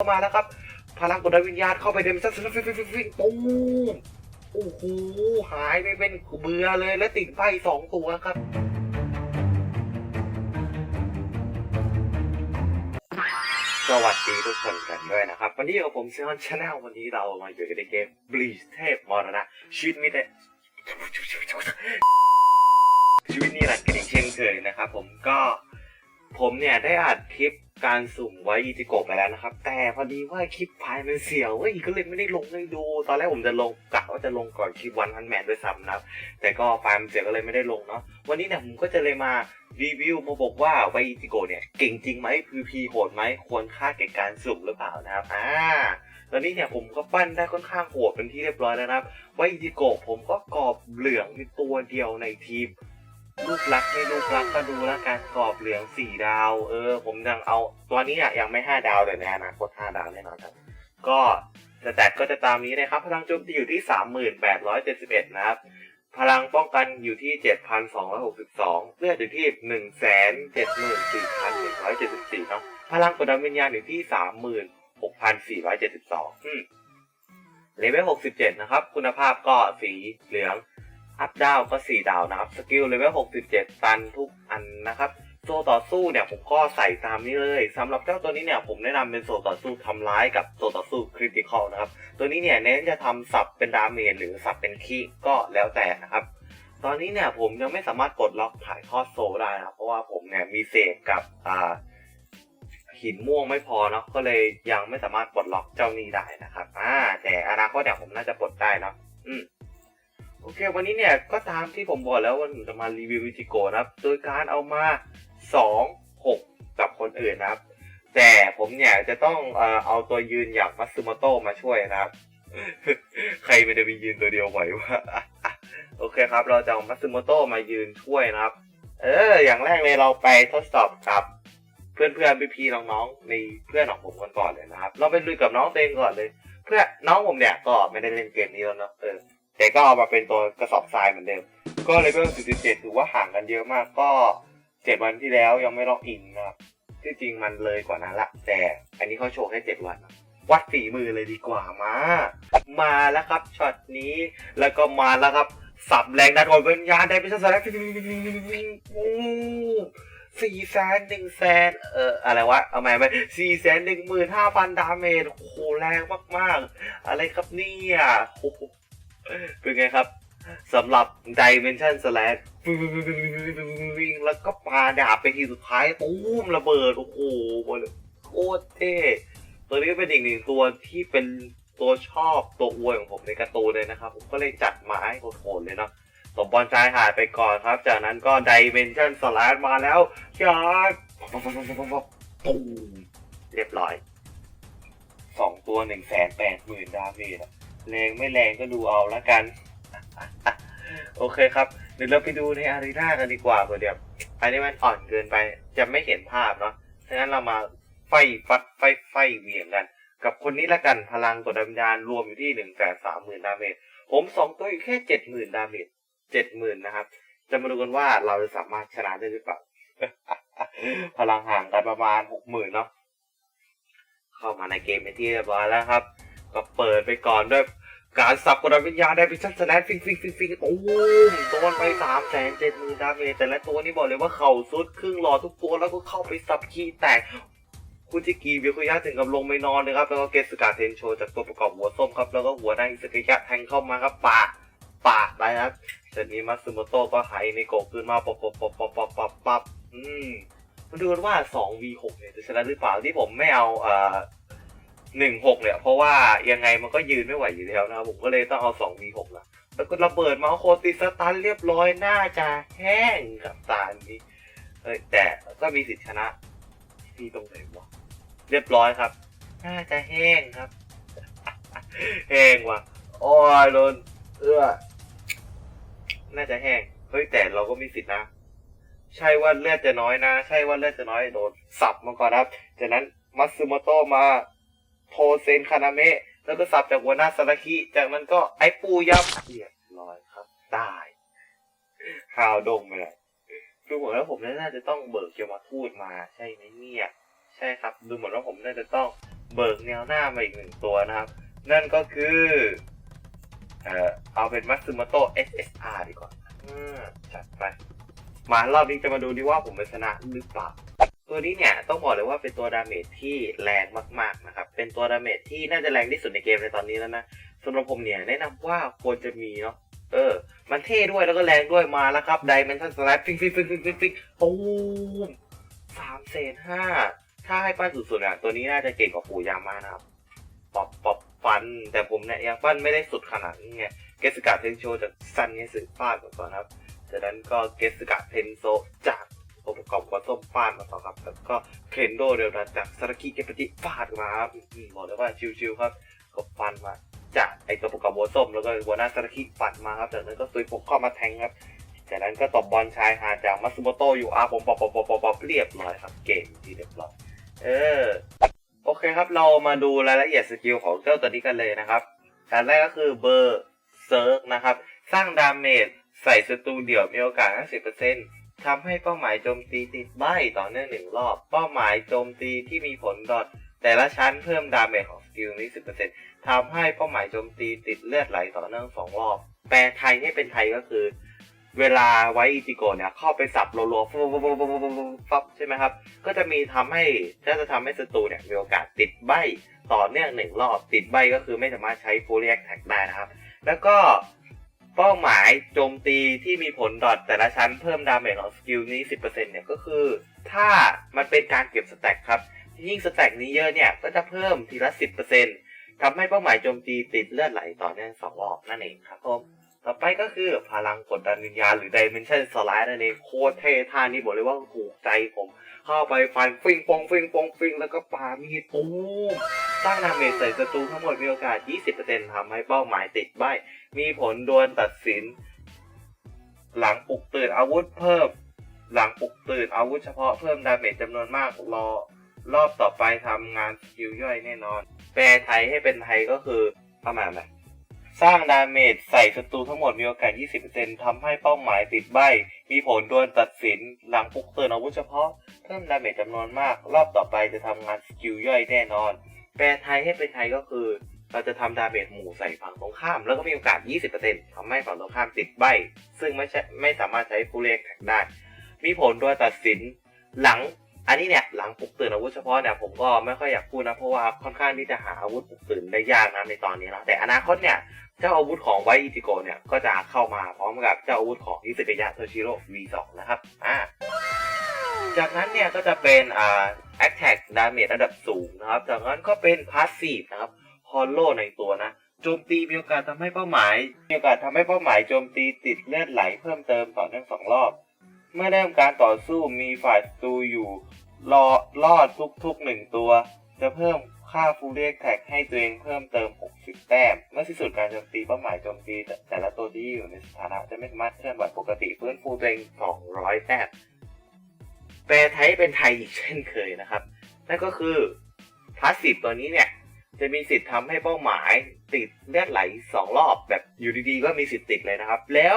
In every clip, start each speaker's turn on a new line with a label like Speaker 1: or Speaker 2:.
Speaker 1: เข้ามาแล้วครับ พลังกดดันวิญญาณเข้าไปเดมซัสฟิฟิฟิฟิปูมโอ้โหหายไปเป็นเบื่อเลยและติดไฟสองตัวครับ สวัสดีทุกคนกันด้วยนะครับ วันนี้อยู่กับผมเซออนชาแนลวันนี้เรามาอยู่กันในเกม Bleach เทพมรณะชีวิตมิเตชีวิตนี่แหละกันอีกเช่นเคยนะครับผมก็ผมเนี่ยได้อัดคลิป การสุ่มไว้อีจิโกะไปแล้วนะครับ แต่พอดีว่าคลิปพายมันเสียวเว้ยก็เลยไม่ได้ลงให้ดู ตอนแรกผมจะลงกะว่าจะลงก่อนคลิปวันพันแมนด้วยซ้ำนะครับ แต่ก็ไฟล์มันเสียก็เลยไม่ได้ลงเนาะวันนี้เนี่ยผมก็จะเลยมารีวิวมาบอกว่าไวอิจิโกะเนี่ยเก่งจริงไหมพีพีโหดไหมควรค่าแก่การสุ่มหรือเปล่านะครับอ่าตอนนี้เนี่ยผมก็ปั้นได้ค่อนข้างโหดเป็นที่เรียบร้อยแล้วนะครับไวอิจิโกะผมก็กรอบเหลืองตัวเดียวในทีม ลูกรักไม่ลูกรักก็ดูแล้วการกรอบเหลืองสี่ดาว เออ ผมยังเอาตัวนี้อะยังไม่ห้าดาวแต่ในอนาคตห้าดาวแน่นอนครับ ก็สแตทก็จะตามนี้นะครับ พลังโจมตีอยู่ที่สามหมื่นแปดร้อยเจ็ดสิบเอ็ดนะครับ พลังป้องกันอยู่ที่เจ็ดพันสองร้อยหกสิบสองเลือดอยู่ที่หนึ่งแสนเจ็ดหมื่นสี่พันหนึ่งร้อยเจ็ดสิบสี่เนาะพลังกดดันวิญญาณอยู่ที่สามหมื่นหกพันสี่ร้อยเจ็ดสิบสองเลเวลหกสิบเจ็ดนะครับ คุณภาพก็สีเหลือง อัพดาวก็ 4 ดาวนะครับ สกิลเลเวล67 ตันทุกอันนะครับโซต่อสู้เนี่ยผมก็ใส่ตามนี้เลยสำหรับเจ้าตัวนี้เนี่ยผมแนะนำเป็นโซต่อสู้ทำร้ายกับโซต่อสู้คริติคอลนะครับ ตัวนี้เนี่ยเน้นจะทำสับเป็นดาเมจหรือสับเป็นคีก็แล้วแต่นะครับ ตอนนี้เนี่ยผมยังไม่สามารถกดล็อกถ่ายทอดโซได้นะเพราะว่าผมเนี่ยมีเศษกับอ่าหินม่วงไม่พอเนาะก็เลยยังไม่สามารถปลดล็อกเจ้านี้ได้นะครับ อ่า แต่อนาคตเนี่ยผมน่าจะปลดได้เนาะอืม อเควันนี้เนี่ยก็ตามที่ผมบอกแล้วว่าผมจะมารีวิววิจิโกนะครับ โดยการเอามา 2 6 กับคนอื่นนะครับ แต่ผมเนี่ยจะต้องเอ่อเอาตัวยืนอย่างมัตสึโมโตะมาช่วยนะครับ ใครมันจะมียืนตัวเดียวไหววะโอเคครับ เราจะเอามัตสึโมโตะมายืนช่วยนะครับ เออ อย่างแรกเลยเราไปทดสอบกับ เพื่อนเพื่อนพี่พี่ๆน้องๆในเพื่อนของผมกันก่อนเลยนะครับ เราไปลุยกับน้องเองก่อนเลย เพื่อนน้องผมเนี่ยก็ไม่ได้เล่นเกมนี้แล้วเนาะเออ แต่ก็เอามาเป็นตัวกระสอบทรายเหมือนเดิม ก็เลเวล47ถือว่าห่างกันเยอะมากก็เจ็ดวันที่แล้วยังไม่ล็อกอินนะครับที่จริงมันเลยกว่านั้นละแต่อันนี้เขาโชว์แค่เจ็ดวัน วัดฝีมือเลยดีกว่ามา มาแล้วครับช็อตนี้แล้วก็มาแล้วครับสับแรงดันของวิญญาณได้เป็นสแลสี่แสนหนึ่งแสนเอออะไรวะ เอาใหม่ไหมสี่แสนหนึ่งหมื่นห้าพันดาเมจโหแรงมาก ๆ อะไรครับเนี่ยโอ้โห เป็นไงครับสำหรับ Dimension Slash วิ่งแล้วก็ปาดาบไปทีสุดท้ายตูมระเบิด โอ้โหโคตรเท่ตัวนี้ก็เป็นอีกหนึ่งตัวที่เป็นตัวชอบตัวอวยของผมในการ์ตูนเลยนะครับ ผมก็เลยจัดมาให้โหดๆเลยเนาะสมบอลชายหายไปก่อนครับ จากนั้นก็ Dimension Slash มาแล้วยาตูมเรียบร้อยสองตัวหนึ่งแสนแปดหมื่นดาเมจอะ แรงไม่แรงก็ดูเอาละกัน โอเคครับเดี๋ยวเราไปดูในอารีนากันดีกว่าเดี๋ยวอันนี้มันอ่อนเกินไปจะไม่เห็นภาพเนาะดังนั้นเรามาไฟฟัดไฟไฟเหวี่ยงกัน กับคนนี้ละกันพลังกดดันวิญาณรวมอยู่ที่หนึ่งแสนสามหมื่นดาเมจผมสองตัวอยู่แค่เจ็ดหมื่นดาเมจเจ็ดหมื่นนะครับ จะมาดูกันว่าเราจะสามารถชนะได้หรือเปล่าพลังห่างกันประมาณหกหมื่นเนาะเข้ามาในเกมเป็นที่เรียบร้อยแล้วครับ ก็เปิดไปก่อนด้วย การสับกดวิญญาณได้พิชันสแลนฟิงฟิงฟิงฟิงโอ้มโดนไปสามแสนเจ็ดหมื่นดาเมจแต่ละตัวนี่บอกเลยว่าเข่าสุดครึ่งหลอดทุกตัวแล้วก็เข้าไปสับคีแตกคุณจิกีวิคุยะถึงกับลงไม่นอนเลยครับ แล้วก็เกสกาเทนโชจากตัวประกอบหัวส้มครับ แล้วก็หัวหน้าอิสกิยะแทงเข้ามาครับปาดปาดไปครับเสร็จนี้มัตสึโมโตะก็ไหในโกะขึ้นมาปับปับปับปับปับปับปับอืมมาดูกันว่า 2v6 เนี่ยจะชนะหรือเปล่าที่ผมไม่เอาเอ่อ หนึ่งหกเนี่ยเพราะว่ายังไงมันก็ยืนไม่ไหวอยู่แล้วนะครับผมก็เลยต้องเอาสอง v หกละแล้วก็ระเบิดมาโคติสตันเรียบร้อยน่าจะแห้งกับตานี้เอ้ยแต่ก็มีสิทธิชนะที่ตรงไหนวะเรียบร้อยครับ น่าจะแห้งครับ แห้งว่ะโอ้ยโดนเอื้อน่าจะแห้งเฮ้ยแต่เราก็มีสิทธินะใช่ว่าเลือดจะน้อยนะ ใช่ว่าเลือดจะน้อยโดนสับมาก่อนครับจากนั้นมัตสึโมโตะมา โทเซนคานาเมะแล้วก็สับจากหัวหน้าซารคิ จากนั้นก็ไอปูยับเรียบร้อยครับตายข่าวดงไปเลยดูเหมือนว่าผมน่าจะต้องเบิกเกียวมาทูดมาใช่ไหมเนี่ยใช่ครับ ดูเหมือนว่าผมน่าจะต้องเบิกแนวหน้ามาอีกหนึ่งตัวนะครับ นั่นก็คือเอ่อเอาเป็นมัตสึโมโตะ SSR ดีกว่าอืมจัดไป มารอบนี้จะมาดูดีว่าผมจะชนะหรือเปล่า ตัวนี้เนี่ยต้องบอกเลยว่าเป็นตัวดาเมจที่แรงมากๆนะครับ เป็นตัวดาเมจที่น่าจะแรงที่สุดในเกมในตอนนี้แล้วนะสำหรับผมเนี่ยแนะนำว่าควรจะมีเนาะเออ มันเท่ด้วยแล้วก็แรงด้วยมาแล้วครับไดมันทันสแลปฟิงฟิงฟิงฟิงฟิงฟิงตูมสามเศษห้าถ้าให้ปั้นสุดๆอะตัวนี้น่าจะเก่งกว่าปู่ยามานะครับปอบปอบฟัน แต่ผมเนี่ยยังปั้นไม่ได้สุดขนาดนี้ไงเกสกาเทนโชจากซันเนสึฟาดก่อนครับจากนั้นก็เกสกาเทนโซจาก องค์ประกอบกอส้มฟาดมาต่อครับแล้วก็เคนโดเดลรันจากซารากิเกปติฟาดมาครับบอกเลยว่าชิวๆครับก็ฟันมาจากไอตัวประกอบวัวส้มแล้วก็วัวหน้าซารากิฟันมาครับจากนั้นก็ซุยพกเข้ามาแทงครับจากนั้นก็ตบบอลชายหาจากมัตสึโมโตะอยู่อาผมปอบปอบปอบปบปบเรียบร้อยครับ เกมที่เรียบร้อยเออโอเคครับเรามาดูรายละเอียดสกิลของเจ้าตัวนี้กันเลยนะครับการแรกก็คือเบอร์เซิร์กนะครับ สร้างดาเมจใส่ศัตรูเดี่ยวมีโอกาส 50% ทำให้เป้าหมายโจมตีติดใบต่อเนื่องหนึ่งรอบ เป้าหมายโจมตีที่มีผลดอทแต่ละชั้นเพิ่มดาเมจของสกิลนี้10%ทำให้เป้าหมายโจมตีติดเลือดไหลต่อเนื่องสองรอบ แปลไทยให้เป็นไทยก็คือ เวลาไว้อิจิโกเนี่ยเข้าไปสับรัวๆฟับฟับฟับฟับฟับฟับใช่ไหมครับ ก็จะมีทำให้ก็จะทำให้ศัตรูเนี่ยมีโอกาสติดใบต่อเนื่องหนึ่งรอบ ติดใบก็คือไม่สามารถใช้ฟูล r ี a กแท็กได้นะครับ แล้วก็ เป้าหมายโจมตีที่มีผลดอทแต่ละชั้นเพิ่มดาเมจของสกิลนี้ 10%เนี่ยก็คือ ถ้ามันเป็นการเก็บสแต็กครับ ยิ่งสแต็กนี้เยอะเนี่ย ก็จะเพิ่มทีละ 10%ทำให้เป้าหมายโจมตีติดเลือดไหลต่อเนื่องสองรอบนั่นเองครับผมต่อไปก็คือพลังกดดันวิญญาณหรือ Dimension Slide นั่นเองโคตรเท่ท่านี้บอกเลยว่าถูกใจผม เข้าไปฟันฟิงปองฟิงปองฟิงแล้วก็ปามีดตูม สร้างดาเมจใส่ศัตรูทั้งหมดมีโอกาส 20%ทำให้เป้าหมายติดใบ มีผลดวลตัดสิน หลังปลุกตื่นอาวุธเพิ่ม หลังปลุกตื่นอาวุธเฉพาะเพิ่มดาเมจจำนวนมากรอรอบต่อไปทำงานสกิลย่อยแน่นอน แปลไทยให้เป็นไทยก็คือประมาณไหนสร้างดาเมจใส่ศัตรูทั้งหมดมีโอกาส 20%ทำให้เป้าหมายติดใบ มีผลดวลตัดสิน หลังปลุกตื่นอาวุธเฉพาะ เพิ่มดาเมจจำนวนมาก รอบต่อไปจะทำงานสกิลย่อยแน่นอน แปลไทยให้เป็นไทยก็คือ เราจะทำดาเมจหมู่ใส่ฝั่งตรงข้าม แล้วก็มีโอกาส 20%ทำให้ฝั่งตรงข้ามติดใบ ซึ่งไม่ใช่ไม่สามารถใช้ฟูลเรกแท็กได้ มีผลดวตัดสินหลังอันนี้เนี่ยหลังปลุกตื่นอาวุธเฉพาะเนี่ยผมก็ไม่ค่อยอยากพูดนะเพราะว่าค่อนข้างที่จะหาอาวุธปลุกตื่นได้ยากนะในตอนนี้นะแต่อนาคตเนี่ยเจ้าอาวุธของไวอิจิโกเนี่ยก็จะเข้ามาพร้อมกับเจ้าอาวุธของฮิสึกยะโทชิโร่ V2 นะครับอ่าจากนั้นเนี่ยก็จะเป็นอ่า attack damage ระดับสูงนะครับ จากนั้นก็เป็น passive นะครับ hollow ในตัวนะ โจมตีมีโอกาสทำให้เป้าหมาย มีโอกาสทำให้เป้าหมายโจมตีติดเลือดไหลเพิ่มเติมต่อเนื่องสองรอบ เมื่อเริ่มการต่อสู้มีฝ่ายศัตรูอยู่รอรอดทุกๆหนึ่งตัว จะเพิ่มค่าฟูเรียกแท็กให้ตัวเองเพิ่มเติม 60 แต้ม เมื่อสิ้นสุดการโจมตีเป้าหมายโจมตี แต่ละตัวที่อยู่ในสถานะจะไม่สามารถเคลื่อนไหวปกติฟื้นฟูตัวเอง 200 แต้ม แปลไทยเป็นไทยอีกเช่นเคยนะครับ นั่นก็คือพาสซีฟตัวนี้เนี่ยจะมีสิทธิ์ทำให้เป้าหมายติดเลือดไหลสองรอบแบบอยู่ดีๆ ก็มีสิทธิ์ติดเลยนะครับ แล้ว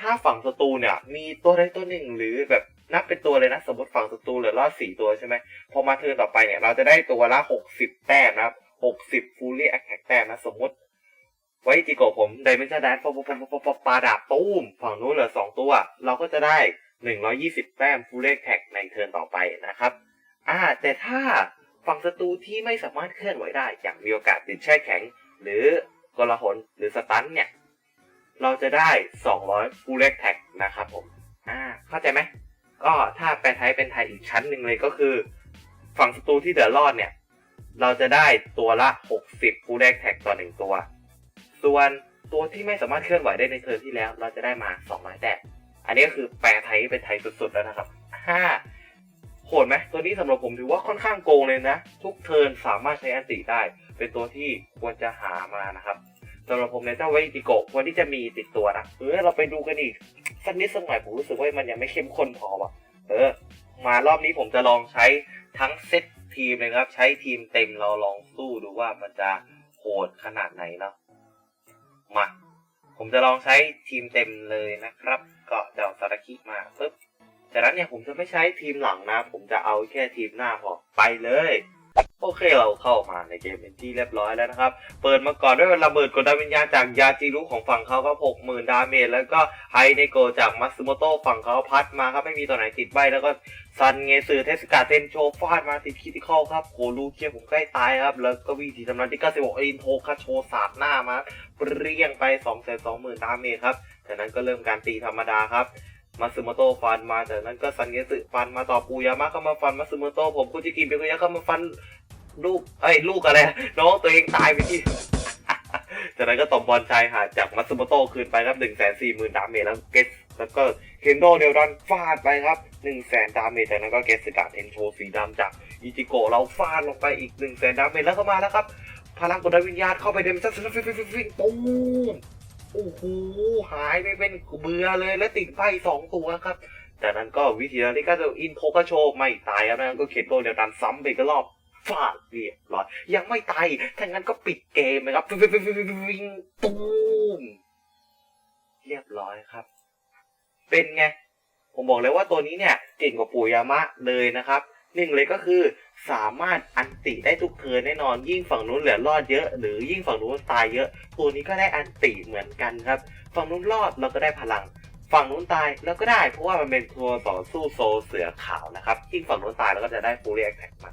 Speaker 1: ถ้าฝั่งศัตรูเนี่ย มีตัวใดตัวหนึ่งหรือแบบนับเป็นตัวเลยนะ สมมติฝั่งศัตรูเหลือรอดสี่ตัวใช่ไหมพอมาเทิร์นต่อไปเนี่ยเราจะได้ตัวละหกสิบแต้มนะครับหกสิบฟูลี่แอคแท็กแต้มนะสมมติ ไว้จิโกะผมไดเมนชั่นแดนปปปปปปาดาบตู้มฝั่งนู้นเหลือสองตัว เราก็จะได้ หนึ่งร้อยี่สิบแต้มฟูลี่แท็กในเทิร์นต่อไปนะครับ อ่า แต่ถ้าฝั่งศัตรูที่ไม่สามารถเคลื่อนไหวได้ อย่างมีโอกาสติดแช่แข็ง หรือกลหนหรือสตันเนี่ย เราจะได้ 200ฟูลเลกแท็กนะครับผม อ่า เข้าใจไหม ก็ถ้าแปลไทยเป็นไทยอีกชั้นหนึ่งเลยก็คือ ฝั่งศัตรูที่เดือดรอดเนี่ย เราจะได้ตัวละ 60ฟูลเลกแท็กต่อหนึ่งตัว ส่วนตัวที่ไม่สามารถเคลื่อนไหวได้ในเทิร์นที่แล้ว เราจะได้มา200แต้ม อันนี้ก็คือแปลไทยเป็นไทยสุดๆแล้วนะครับห้าโหดไหมตัวนี้สำหรับผมถือว่าค่อนข้างโกงเลยนะ ทุกเทิร์นสามารถใช้อันติได้ เป็นตัวที่ควรจะหามานะครับสำหรับผมในเจ้าไวจิโกควรที่จะมีติดตัวนะเออเราไปดูกันอีกสักนิดสักหน่อยผมรู้สึกว่ามันยังไม่เข้มข้นพอว่ะ เออ มารอบนี้ผมจะลองใช้ทั้งเซตทีมเลยครับ ใช้ทีมเต็มเราลองสู้ดูว่ามันจะโหดขนาดไหนเนาะมาผมจะลองใช้ทีมเต็มเลยนะครับ ก็จะเอาซาราคิมาปึ๊บจากนั้นเนี่ยผมจะไม่ใช้ทีมหลังนะ ผมจะเอาแค่ทีมหน้าพอไปเลยโอเคเราเข้ามาในเกมเป็นที่เรียบร้อยแล้วนะครับ เปิดมาก่อนด้วยระเบิดกดดันวิญญาณจากยาจิรุของฝั่งเขาก็หกหมื่นดาเมจแล้วก็ไฮเนโกจากมัตสึโมโตะฝั่งเขาพัดมาครับไม่มีตัวไหนติดใบแล้วก็ซันเงสือเทสกาเทนโชฟาดมาติดคิติคอลครับโหลูเคียผมใกล้ตายครับ แล้วก็วิธีทำนานที่96อินโทคาโชสาดหน้ามาเปรี้ยงไป 2 2 0 0 0 0 ดาเมจครับ จากนั้นก็เริ่มการตีธรรมดาครับมัตสึโมโตะฟันมาจากนั้นก็ซันเงสึฟันมาต่อปูยามะเข้ามาฟันมัตสึโมโตะผมคุจิกิเบกุยะเข้ามาฟันลูกเอ้ยลูกอะไรน้องตัวเองตายไปที่จากนั้นก็ตบบอลชายหาดจากมัตสึโมโตคืนไปครับหนึ่งแสนสี่หมื่นดาเมจแล้วเกสแล้วก็เคนโดเดลดันฟาดไปครับหนึ่งแสนดาเมจจากนั้นก็เกสสกาเทนโชสีดำจากอิจิโกะเราฟาดลงไปอีกหนึ่งแสนดาเมจแล้วก็มาแล้วครับ พลังกดดันวิญญาณเข้าไปเดมซัสฟิฟิฟิฟิปูม โอ้โหหายไปเป็นเบื่อเลยแล้วติดไฟสองตัวครับ จากนั้นก็วิธีนั้ที่ก็จะอินโทกโชไม่ตายครับนั้นก็เข็นโดนเดียวดันซ้ำไปก็รอบฟาดเรียบร้อยยังไม่ตายถ้างั้นก็ปิดเกมนะครับฟิฟิฟิฟิฟิฟิฟิตูมเรียบร้อยครับ เป็นไง ผมบอกเลยว่าตัวนี้เนี่ยเก่งกว่าปู่ยามะเลยนะครับ หนึ่งเลยก็คือสามารถอันติได้ทุกเทิร์นแน่นอน ยิ่งฝั่งนู้นเหลือรอดเยอะ หรือยิ่งฝั่งนู้นตายเยอะ ตัวนี้ก็ได้อันติเหมือนกันครับ ฝั่งนู้นรอดเราก็ได้พลัง ฝั่งนู้นตายเราก็ได้ เพราะว่ามันเป็นตัวต่อสู้โซเสือขาวนะครับยิ่งฝั่งนู้นตายเราก็จะได้ฟูเรียกแท็กมา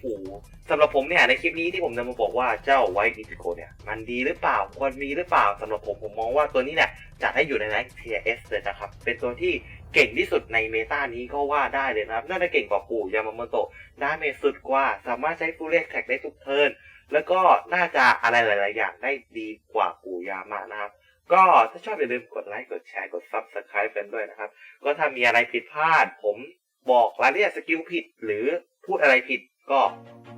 Speaker 1: โอ้โหสำหรับผมเนี่ยในคลิปนี้ที่ผมจะมาบอกว่าเจ้าไวท์อิติโกเนี่ยมันดีหรือเปล่าควรมีหรือเปล่าสำหรับผมผมมองว่าตัวนี้เนี่ยจัดให้อยู่ในแรงเทียเอสเลยนะครับเป็นตัวที่ เก่งที่สุดในเมตานี้ก็ว่าได้เลยนะครับ น่าจะเก่งกว่าปู่ยามาโมโตะดาเมจสุดกว่า สามารถใช้ฟูเรียแท็กได้ทุกเทิร์นแล้วก็น่าจะอะไรหลาย ๆ อย่างได้ดีกว่าปู่ยามะนะครับก็ถ้าชอบอย่าลืมกดไลค์กดแชร์กด Subscribe กันด้วยนะครับ ก็ถ้ามีอะไรผิดพลาด ผมบอกรายละเอียดสกิลผิด หรือพูดอะไรผิดก็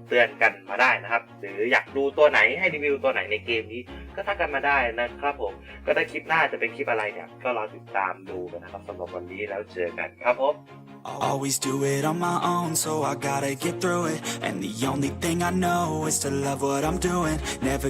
Speaker 1: เตือนกันมาได้นะครับ หรืออยากดูตัวไหนให้รีวิวตัวไหนในเกมนี้ ก็ทักกันมาได้นะครับผม ก็ถ้าคลิปหน้าจะเป็นคลิปอะไรเนี่ย ก็รอติดตามดูกันนะครับสำหรับวันนี้แล้วเจอกันครับผม
Speaker 2: Always do it on my own, so I gotta get through it. And the only thing I know is to love what I'm doing. Never